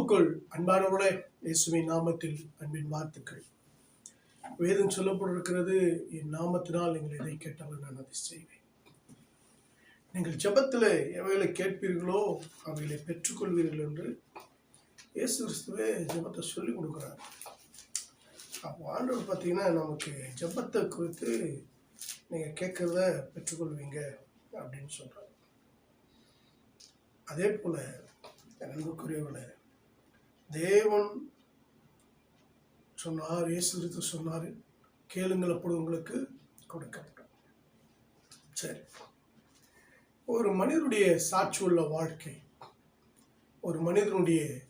கிறிஸ்துவுக்குள் அன்பானவர்களே இயேசுவின் நாமத்தில் அன்பின் வாழ்த்துக்கள். வேதம் சொல்லப்பட்டிருக்கிறது என் நாமத்தினால் நீங்கள் எதை கேட்டாலும் நான் அதை செய்வேன். நீங்கள் ஜெபத்தில் எவைகளை கேட்பீர்களோ அவைகளை பெற்றுக்கொள்வீர்கள் என்று இயேசு கிறிஸ்துவே ஜெபத்தை சொல்லிக் கொடுக்குறார். அப்போ ஆண்டவர் பார்த்தீங்கன்னா நமக்கு ஜெபத்தை குறித்து நீங்கள் கேட்குறத பெற்றுக்கொள்வீங்க அப்படின்னு சொல்கிறார் அதே போல் அன்புக்குரியவர்களே தேவன் சொன்னார் இயேசு சொன்னார் கேளுங்கள் அப்படி உங்களுக்கு கொடுக்கப்படும். சரி. ஒரு மனிதனுடைய சாட்சி உள்ள வாழ்க்கை ஒரு மனிதனுடைய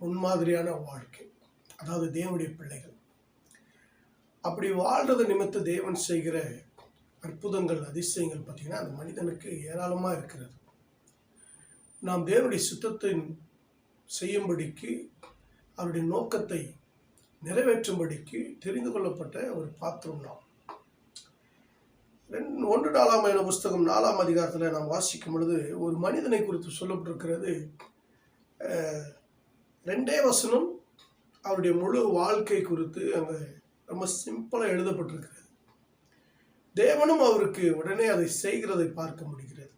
முன்மாதிரியான வாழ்க்கை அதாவது தேவனுடைய பிள்ளைகள். அப்படி வாழ்றது நிமித்த தேவன் செய்கிற அற்புதங்கள் அதிசயங்கள் பார்த்தீங்கன்னா அந்த மனிதனுக்கு ஏராளமாக இருக்கிறது. நாம் தேவனுடைய சுத்தத்தின் செய்யும்படிக்கு அவருடைய நோக்கத்தை நிறைவேற்றும்படிக்கு தெரிந்து கொள்ளப்பட்ட ஒரு பாத்திரம் நாம். ரெண்டு ஒன்று நாலாம் என புஸ்தகம் நாலாம் அதிகாரத்தில் நாம் வாசிக்கும் பொழுது ஒரு மனிதனை குறித்து சொல்லப்பட்டிருக்கிறது. ரெண்டே வசனம் அவருடைய முழு வாழ்க்கை குறித்து அங்கே ரொம்ப சிம்பிளாக எழுதப்பட்டிருக்கிறது. தேவனும் அவருக்கு உடனே அதை செய்கிறதை பார்க்க முடிகிறது.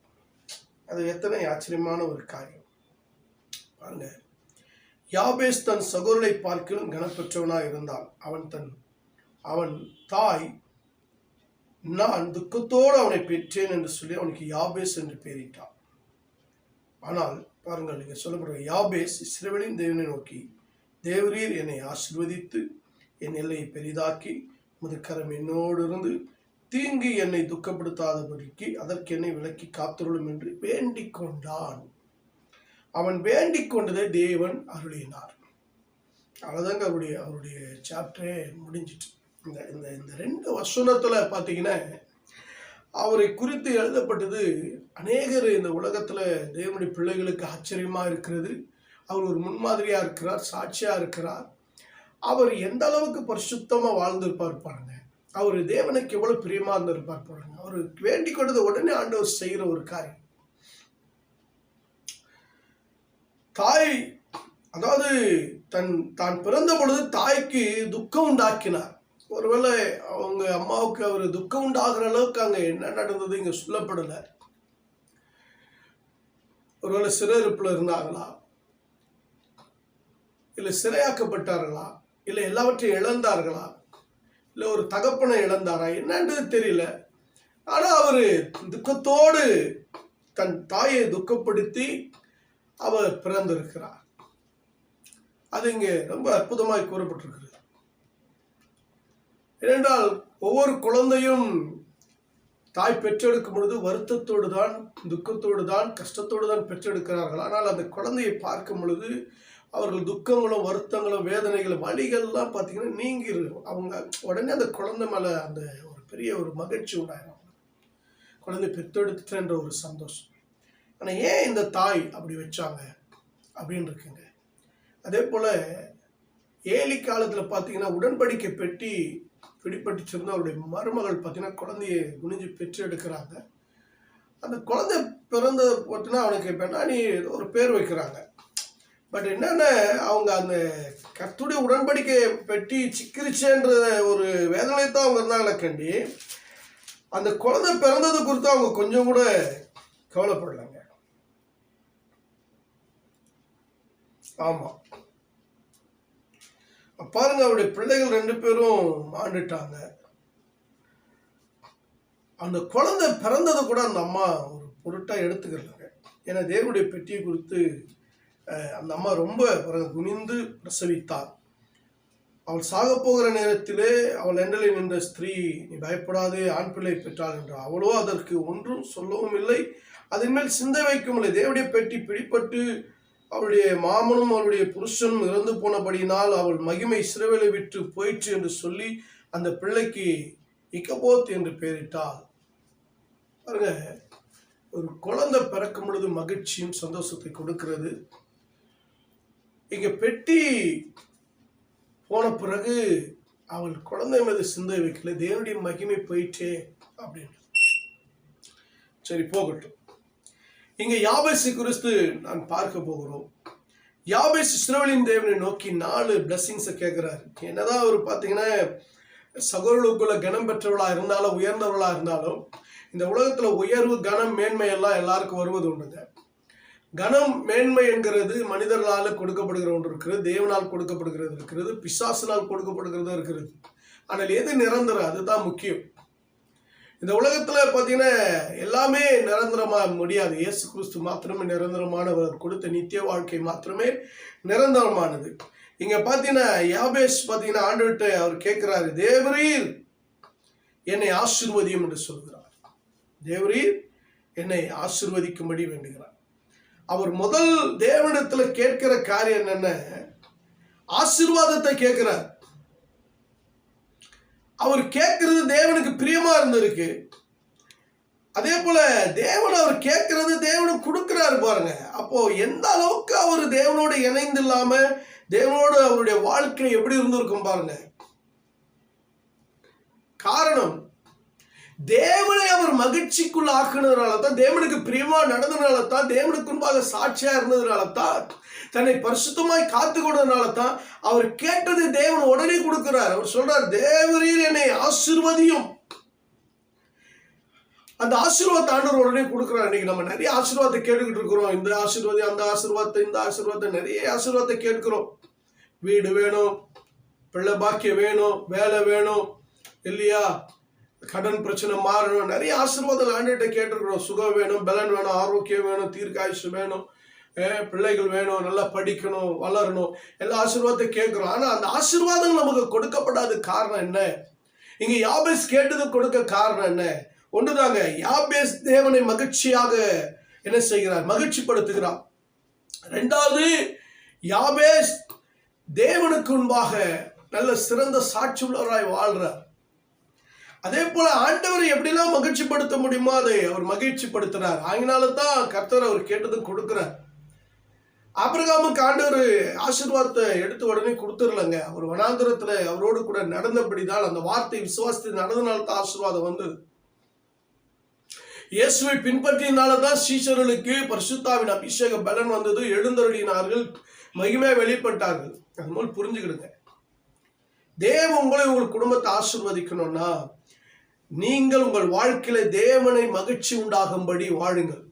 அது எத்தனை ஆச்சரியமான ஒரு காரியம். பாருங்கள் யாபேஸ் தன் சகோதரனை பார்க்கிலும் கனப்பெற்றவனாக இருந்தான். அவன் தன் அவன் தாய் நான் துக்கத்தோடு அவனை பெற்றேன் என்று சொல்லி அவனுக்கு யாபேஸ் என்று பெயரிட்டான். ஆனால் பாருங்கள் நீங்கள் சொல்லப்படுற யாபேஸ் இஸ்ரவேலின் தேவனை நோக்கி தேவரீர் என்னை ஆசிர்வதித்து என் எல்லையை பெரிதாக்கி முதுக்கரம் என்னோடு இருந்து தீங்கு என்னை துக்கப்படுத்தாதபடிக்கு அதற்கு என்னை விலக்கி காத்துருளும் என்று வேண்டிக் கொண்டான். அவன் வேண்டிக் கொண்டதை தேவன் அருளினார். அவ்வளோதாங்க அவருடைய அவருடைய சாப்டரே முடிஞ்சிட்டு. இந்த இந்த இந்த ரெண்டு வசனத்தில் பார்த்தீங்கன்னா அவரை குறித்து எழுதப்பட்டது அநேகர் இந்த உலகத்தில் தேவனுடைய பிள்ளைகளுக்கு ஆச்சரியமாக இருக்கிறது. அவர் ஒரு முன்மாதிரியாக இருக்கிறார் சாட்சியாக இருக்கிறார். அவர் எந்த அளவுக்கு பரிசுத்தமாக வாழ்ந்திருப்பார் பாருங்க. அவர் தேவனுக்கு எவ்வளோ பிரியமாக இருந்திருப்பார் பாருங்க. அவர் வேண்டிக் கொண்டது உடனே ஆண்டவர் செய்கிற ஒரு காரியம். தாய் அதாவது தன் தான் பிறந்த பொழுது தாய்க்கு துக்கம் உண்டாக்கினார். ஒருவேளை அவங்க அம்மாவுக்கு அவர் துக்கம் உண்டாகிற அளவுக்கு அங்கே என்ன நடந்தது இங்கே சொல்லப்படலை. ஒருவேளை சிறையிருப்பில் இருந்தாங்களா இல்லை சிறையாக்கப்பட்டார்களா? இல்லை எல்லாவற்றையும் இழந்தார்களா? இல்லை ஒரு தகப்பனை இழந்தாரா? என்னன்றது தெரியல. ஆனால் அவர் துக்கத்தோடு தன் தாயை துக்கப்படுத்தி அவர் பிறந்திருக்கிறார். அது இங்கே ரொம்ப அற்புதமாய் கூறப்பட்டிருக்கிறது. ஏனென்றால் ஒவ்வொரு குழந்தையும் தாய் பெற்றெடுக்கும் பொழுது வருத்தத்தோடு தான் துக்கத்தோடு தான் கஷ்டத்தோடு தான் பெற்றெடுக்கிறார்கள். ஆனால் அந்த குழந்தையை பார்க்கும் பொழுது அவர்கள் துக்கங்களும் வருத்தங்களும் வேதனைகளும் வலிகள்லாம் பார்த்தீங்கன்னா நீங்கிரும் அவங்க உடனே அந்த குழந்தை மேலே அந்த ஒரு பெரிய ஒரு மகிழ்ச்சி உண்டாயிரும். குழந்தை பெற்றெடுத்துட்டேன்ற ஒரு சந்தோஷம். ஆனால் ஏன் இந்த தாய் அப்படி வச்சாங்க அப்படின்னு இருக்குங்க அதே போல் ஏலி காலத்தில் பார்த்தீங்கன்னா உடன்படிக்கை பெட்டி பிடிப்பட்டுச்சிருந்தா அவருடைய மருமகள் பார்த்தீங்கன்னா குழந்தைய குனிஞ்சு பெற்று எடுக்கிறாங்க. அந்த குழந்தை பிறந்த போட்டுனா அவனுக்கு பெண்ணாணி ஏதோ ஒரு பேர் வைக்கிறாங்க. பட் என்னென்ன அவங்க அந்த கத்துடைய உடன்படிக்கை பெட்டி சிக்கிரிச்சேன்ற ஒரு வேதனை தான் அவங்க இருந்தாங்களே கண்டி அந்த குழந்தை பிறந்தது குறித்து அவங்க கொஞ்சம் கூட கவலைப்படலைங்க ஆமாம் பாருங்க அவருடைய பிள்ளைகள் ரெண்டு பேரும் மாண்டுட்டாங்க. அந்த குழந்தை பிறந்ததை கூட அந்த அம்மா ஒரு பொருட்டாக எடுத்துக்கிறாங்க. ஏன்னா தேவனுடைய பெட்டியை குறித்து அந்த அம்மா ரொம்ப பிறகு குனிந்து பிரசவித்தார் அவள் சாகப் போகிற நேரத்திலே அவள் எண்டலில் நின்ற ஸ்திரீ நீ பயப்படாதே ஆண் பிள்ளை பெற்றாள் என்றார் அவளோ அதற்கு ஒன்றும் சொல்லவும் இல்லை. அதன் மேல் சிந்தை வைக்கவும் இல்லை. தேவடைய பெட்டி பிடிப்பட்டு அவளுடைய மாமனும் அவளுடைய புருஷனும் இறந்து போனபடியினால் அவள் மகிமை சிறுவலை விட்டு போயிற்று என்று சொல்லி அந்த பிள்ளைக்கு இக்கபோத் என்று பெயரிட்டாள். பாருங்க ஒரு குழந்தை பிறக்கும் பொழுது மகிழ்ச்சியும் சந்தோஷத்தை கொடுக்கிறது. இங்க பெட்டி போன பிறகு அவள் குழந்தை மீது சிந்தை வைக்கல தேவனுடைய மகிமை போயிட்டே அப்படின்னு சரி போகட்டும். இங்கே யாபேசு குறித்து நான் பார்க்க போகிறோம். யாபேஸ் இஸ்ரவேலின் தேவனை நோக்கி நாலு பிளஸ்ஸிங்ஸை கேட்குறாரு. என்னதான் அவர் பார்த்தீங்கன்னா சகோதரர்களுக்குள்ள கனம் பெற்றவளாக இருந்தாலும் உயர்ந்தவளா இருந்தாலும் இந்த உலகத்தில் உயர்வு கனம் மேன்மை எல்லாம் எல்லாருக்கும் வருவது உண்டுங்க. கனம் மேன்மை என்கிறது மனிதர்களால் கொடுக்கப்படுகிற ஒன்று இருக்கிறது தேவனால் கொடுக்கப்படுகிறது இருக்கிறது பிசாசினால் கொடுக்கப்படுகிறது இருக்கிறது. ஆனால் எது நிரந்தரம்? அதுதான் முக்கியம். இந்த உலகத்துல பார்த்தீங்கன்னா எல்லாமே நிரந்தரமா முடியாது. இயேசு கிறிஸ்து மாத்திரமே நிரந்தரமானவர் கொடுத்த நித்திய வாழ்க்கை மாத்திரமே நிரந்தரமானது. இங்க பார்த்தீங்கன்னா யாபேஷ் பார்த்தீங்கன்னா ஆண்டுகிட்ட அவர் கேட்கிறாரு தேவரீர் என்னை ஆசிர்வதியும் என்று சொல்கிறார் தேவரீர் என்னை ஆசிர்வதிக்கும்படி வேண்டுகிறார். அவர் முதல் தேவனிடத்துல கேட்கிற காரியம் என்னென்ன? ஆசீர்வாதத்தை கேட்கிறார். அவர் கேட்கறது தேவனுக்கு பிரியமா இருந்திருக்கு. அதே போல தேவன் அவர் கேட்கறது தேவனுக்கு கொடுக்கிறாரு பாருங்க. அப்போ எந்த அளவுக்கு அவர் தேவனோடு இணைந்து இல்லாம தேவனோடு அவருடைய வாழ்க்கை எப்படி இருந்திருக்கும் பாருங்க. காரணம் தேவனை அவர் மகிழ்ச்சிக்குள்ள ஆக்குனதுனால தான் தேவனுக்கு பிரியமா நடந்ததுனால தான் தேவனுக்கு முன்பாக சாட்சியா இருந்ததுனால தான் தன்னை பரிசுத்தமாய் காத்து கொண்டதுனால தான் அவர் கேட்டது தேவன் உடனே கொடுக்கிறார். அவர் சொல்றார் தேவரீர் என்னை ஆசிர்வதியும். அந்த ஆசீர்வாதத்தை ஆண்டவர் உடனே கொடுக்குறார். இன்னைக்கு நம்ம நிறைய ஆசீர்வாதத்தை கேட்டுக்கிட்டு இருக்கிறோம். இந்த ஆசீர்வாதம் அந்த ஆசீர்வாதத்தை இந்த ஆசீர்வாதத்தை நிறைய ஆசீர்வாதத்தை கேட்கிறோம். வீடு வேணும் பிள்ளை பாக்கியம் வேணும் வேலை வேணும் இல்லையா? கடன் பிரச்சனை மாறணும். நிறைய ஆசீர்வாதம் ஆண்டுகிட்ட கேட்டிருக்கிறோம். சுகம் வேணும் பலன் வேணும் ஆரோக்கியம் வேணும் தீர்க்காயுசு வேணும் பிள்ளைகள் வேணும் நல்லா படிக்கணும் வளரணும். எல்லா ஆசீர்வாதத்தை கேட்குறோம். ஆனால் அந்த ஆசீர்வாதங்கள் நமக்கு கொடுக்கப்படாத காரணம் என்ன? இங்கே யாபேஸ் கேட்டது கொடுக்க காரணம் என்ன? ஒன்றுதாங்க. யாபேஸ் தேவனை மகிழ்ச்சியாக என்ன செய்கிறார்? மகிழ்ச்சிப்படுத்துகிறார். ரெண்டாவது யாபேஸ் தேவனுக்கு முன்பாக நல்ல சிறந்த சாட்சி உள்ளவராய் வாழ்றார். அதே போல ஆண்டவரை எப்படிலாம் மகிழ்ச்சிப்படுத்த முடியுமோ அதை அவர் மகிழ்ச்சிப்படுத்துறார். அதனால தான் கர்த்தர் அவர் கேட்டதும் கொடுக்குறார். ஆபிரகாமுக்கு ஆண்டவர் ஆசீர்வாதத்தை எடுத்த உடனே கொடுத்துடலங்க. அவர் வனாந்திரத்துல அவரோடு கூட நடந்தபடிதான் அந்த வார்த்தை விசுவாசத்தை நடந்தனால தான் ஆசீர்வாதம் வந்தது. இயேசுவை பின்பற்றினால தான் சீஷர்களுக்கு பரிசுத்தாவின் அபிஷேக பலன் வந்தது. எழுந்தருளினார்கள் மகிமையாக வெளிப்பட்டார்கள். அது மாதிரி புரிஞ்சுக்கிடுங்க. தேவ உங்களை உங்கள் குடும்பத்தை ஆசிர்வதிக்கணும்னா நீங்கள் உங்கள் வாழ்க்கையில தேவனை மகிழ்ச்சி உண்டாகும்படி வாழுங்கள்.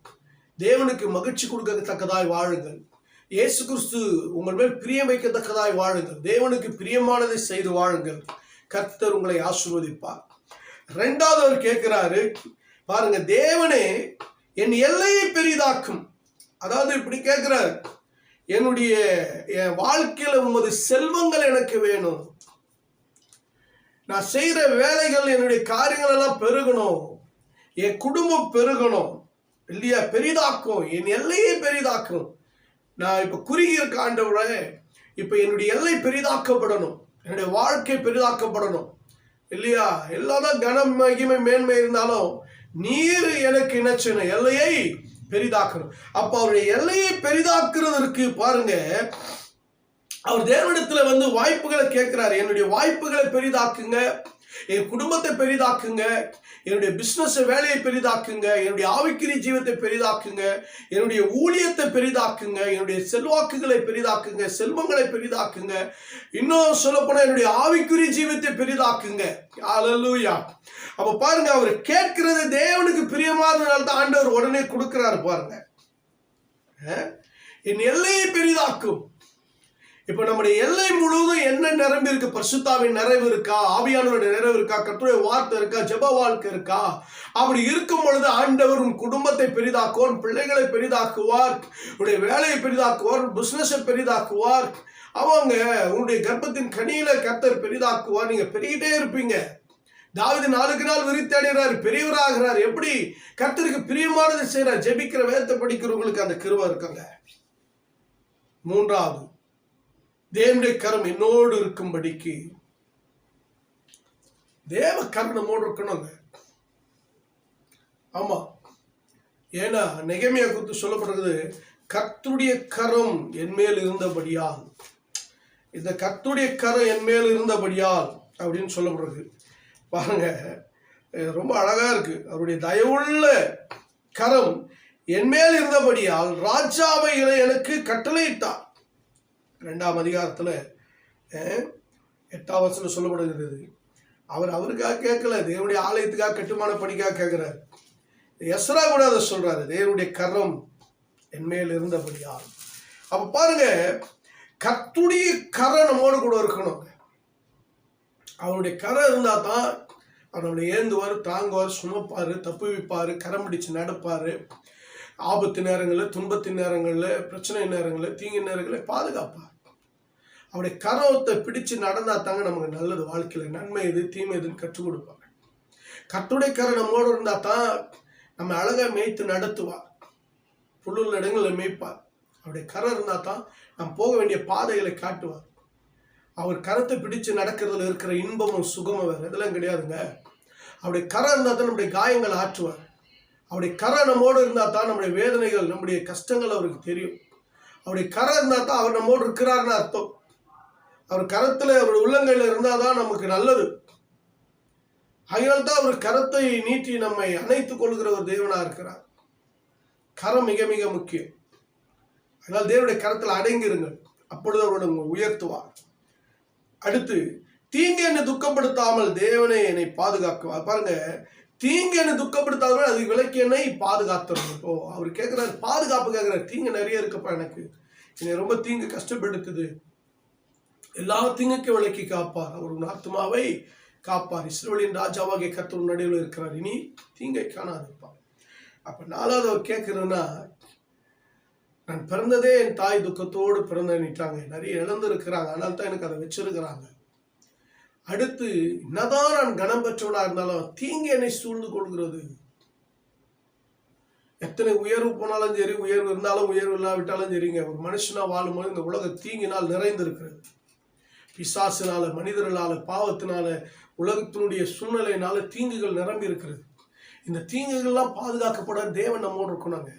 தேவனுக்கு மகிழ்ச்சி கொடுக்கத்தக்கதாய் வாழுங்கள். இயேசு கிறிஸ்து உங்கள் மேல் பிரியம் வைக்கத்தக்கதாய் வாழுங்கள். தேவனுக்கு பிரியமானதை செய்து வாழுங்கள். கர்த்தர் உங்களை ஆசிர்வதிப்பார். ரெண்டாவது அவர் கேட்கிறாரு பாருங்க தேவனே என் எல்லையை பெரிதாக்கும். அதாவது இப்படி கேட்கிறார் என்னுடைய என் வாழ்க்கையில உமது செல்வங்கள் எனக்கு வேணும். நான் செய்கிற வேலைகள் என்னுடைய காரியங்கள் எல்லாம் பெருகணும். என் குடும்பம் பெருகணும். இல்லையா? பெரிதாக்கும். என் எல்லையை பெரிதாக்கும். நான் இப்போ குறுகிய இருக்க இப்போ என்னுடைய எல்லை பெரிதாக்கப்படணும். என்னுடைய வாழ்க்கை பெரிதாக்கப்படணும். இல்லையா? எல்லாதான் கனம் மகிமை மேன்மை இருந்தாலும் நீர் எனக்கு இணைச்சின எல்லையை பெரிதாக்கணும். அப்போ அவருடைய எல்லையை பெரிதாக்குறதற்கு பாருங்க அவர் தேவனிடத்துல வந்து வாய்ப்புகளை கேட்கிறாரு. என்னுடைய வாய்ப்புகளை பெரிதாக்குங்க. என் குடும்பத்தை பெரிதாக்குங்க. என்னுடைய பிசினஸ் வேலையை பெரிதாக்குங்க. என்னுடைய ஆவிக்கிரி ஜீவத்தை பெரிதாக்குங்க. என்னுடைய ஊழியத்தை பெரிதாக்குங்க. என்னுடைய செல்வாக்குகளை பெரிதாக்குங்க. செல்வங்களை பெரிதாக்குங்க. இன்னும் சொல்லப்போனா என்னுடைய ஆவிக்குறி ஜீவத்தை பெரிதாக்குங்க. அல்லூயா அப்ப பாருங்க அவர் கேட்கிறது தேவனுக்கு பிரியமானதுனால தான் ஆண்டவர் உடனே கொடுக்கிறாரு பாருங்க. என் எல்லையை பெரிதாக்கும். இப்போ நம்முடைய எல்லை முழுவதும் என்ன நிரம்பி இருக்கு? பரிசுத்தாவின் நிறைவு இருக்கா? ஆவியானவருடைய நிறைவு இருக்கா? கற்றுடைய வார்த்தை இருக்கா? ஜெப வாழ்க்கை இருக்கா? அப்படி இருக்கும் பொழுது ஆண்டவர் உன் குடும்பத்தை பெரிதாக்குவார் பிள்ளைகளை பெரிதாக்குவார் உன்னுடைய வேலையை பெரிதாக்குவார் பிஸ்னஸை பெரிதாக்குவார். அவங்க உன்னுடைய கர்ப்பத்தின் கனியில கர்த்தர் பெரிதாக்குவார். நீங்க பெருகிட்டே இருப்பீங்க. தாவது நாளுக்கு நாள் விரித்தடைகிறார் பெரியவராகிறார். எப்படி? கர்த்தருக்கு பிரியமானதை செய்யறார் ஜெபிக்கிற வேதத்தை படிக்கிறவங்களுக்கு அந்த கிருவா இருக்காங்க. மூன்றாவது தேவனுடைய கரம் என்னோடு இருக்கும்படிக்கு. தேவ கருணமோடு இருக்கணுங்க. ஆமா. ஏன்னா நெகமையா குறித்து சொல்லப்படுறது கத்துடைய கரம் என் மேல் இருந்தபடியால். இந்த கத்துடைய கரம் என் மேல் இருந்தபடியால் அப்படின்னு சொல்லப்படுறது பாருங்க ரொம்ப அழகா இருக்கு. அவருடைய தயவுள்ள கரம் என் மேல் இருந்தபடியால் ராஜாவைகளை எனக்கு கட்டளையிட்டார். ரெண்டாம் அதிகாரத்தில் எட்டாம் வசனம் சொல்லப்படுகிறது. அவர் அவருக்காக கேட்கல தேவனுடைய ஆலயத்துக்காக கட்டுமான பணிக்காக கேட்கிறார். எஸ்ரா கூட அதை சொல்றாரு தேவனுடைய கரம் என் மேல் இருந்தபடியால். அப்ப பாருங்க கத்துடைய கரை நம்மோடு கூட இருக்கணும் அவருடைய கரை இருந்தா தான் அவருடைய ஏந்துவார் தாங்குவார் சுமப்பார் தப்பு வைப்பார் கரம் பிடிச்சு நடப்பார். ஆபத்து நேரங்களில் துன்பத்தின் நேரங்களில் பிரச்சனை நேரங்களில் தீங்கு நேரங்களில் பாதுகாப்பார் அவருடைய கரவத்தை பிடிச்சு நடந்தா தாங்க நமக்கு நல்லது. வாழ்க்கையில் நன்மை எது தீமை எதுன்னு கற்றுக் கொடுப்பாங்க. கத்துடைய கரை நம்மோடு இருந்தா தான் நம்ம அழகா மேய்த்து நடத்துவார் புல்லுள்ள இடங்களில் மேய்ப்பார் அவருடைய கரை இருந்தா தான் நாம் போக வேண்டிய பாதைகளை காட்டுவார் அவர் கரத்தை பிடிச்சு நடக்கிறதுல இருக்கிற இன்பமும் சுகமும் வேறு இதெல்லாம் கிடையாதுங்க. அவருடைய கரை இருந்தால் தான் நம்முடைய காயங்கள் ஆற்றுவார். அவருடைய கரை நம்மோடு இருந்தால் தான் நம்முடைய வேதனைகள் நம்முடைய கஷ்டங்கள் அவருக்கு தெரியும். அவருடைய கரை இருந்தால் தான் அவர் நம்மோடு இருக்கிறாருன்னு அர்த்தம். அவர் கரத்தில் அவர் உள்ளங்கையில் இருந்தால் தான் நமக்கு நல்லது. அதனால தான் அவர் கரத்தை நீட்டி நம்மை அணைத்துக் கொள்கிற ஒரு தேவனாக இருக்கிறார். கரம் மிக மிக முக்கியம். அதனால் தேவனுடைய கரத்தில் அடங்கிருங்கள் அப்பொழுது அவர் உயர்த்துவார். அடுத்து தீங்கு என்னை துக்கப்படுத்தாமல் தேவனை என்னை பாதுகாக்குவார். பாருங்க தீங்கு என்னை துக்கப்படுத்தாமல் அது விலக்கி என்னை பாதுகாத்துறோம் இப்போ அவர் கேட்குறாரு பாதுகாப்பு கேட்குறாரு தீங்கு நிறைய இருக்குப்பா எனக்கு. என்னை ரொம்ப தீங்கு கஷ்டப்படுத்துது. எல்லா தீங்குக்கும் விளக்கி காப்பார். அவர் உன் ஆத்மாவை காப்பார். இஸ்ரோலின் ராஜாவாகிய கர்த்தர் நடுவில் இருக்கிறார். இனி தீங்கை காணாதிருப்பார் அப்ப நாலாவது அவர் கேட்குறேன்னா நான் பிறந்ததே என் தாய் துக்கத்தோடு பிறந்தேன்னுட்டாங்க நிறைய இழந்திருக்கிறாங்க. ஆனால் தான் எனக்கு அதை வச்சிருக்கிறாங்க. அடுத்து என்னதான் நான் கனம் பெற்றவனாக இருந்தாலும் தீங்கு என்னை சூழ்ந்து கொள்கிறது. எத்தனை உயர்வு போனாலும் சரி உயர்வு இருந்தாலும் உயர்வு இல்லாவிட்டாலும் சரிங்க. ஒரு மனுஷனா வாழும்போது இந்த உலக தீங்கினால் நிறைந்திருக்கிறது. பிசாசினால மனிதர்களால பாவத்தினால உலகத்தினுடைய சூழ்நிலையினால தீங்குகள் நிரம்பி இருக்கிறது இந்த தீங்குகள்லாம் பாதுகாக்கப்பட தேவன் நம்மோடு இருக்கணுங்க.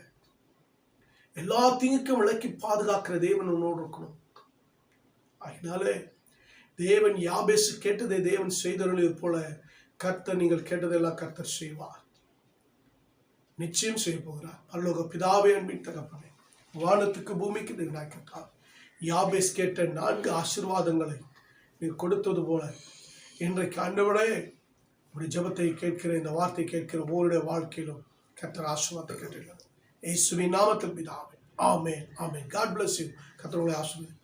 எல்லா தீங்குக்கும் விலக்கி பாதுகாக்கிற தேவன் உன்னோடு இருக்கணும். அதனால தேவன் யாபேசு கேட்டதை தேவன் செய்தருளியது போல கர்த்தர் நீங்கள் கேட்டதெல்லாம் கர்த்தர் செய்வார். நிச்சயம் செய்ய போகிறார். அல்லோக பிதாவே அன்பின் தகப்பனே வானத்துக்கு பூமிக்கு நீங்கள் யாபேஸ் கேட்ட நான்கு ஆசீர்வாதங்களை நீ கொடுத்தது போல இன்றைக்கு ஆண்டவரே உடைய ஜெபத்தை கேட்கிற இந்த வார்த்தை கேட்கிற ஒவ்வொருடைய வாழ்க்கையிலும் கர்த்தர் ஆசிர்வாதத்தை கேட்டுள்ளது ஏசுவின் நாமத்தில் பிதாவே. ஆமே ஆமே காட் பிளஸ் யூ கர்த்தர் ஆசிர்வாதம்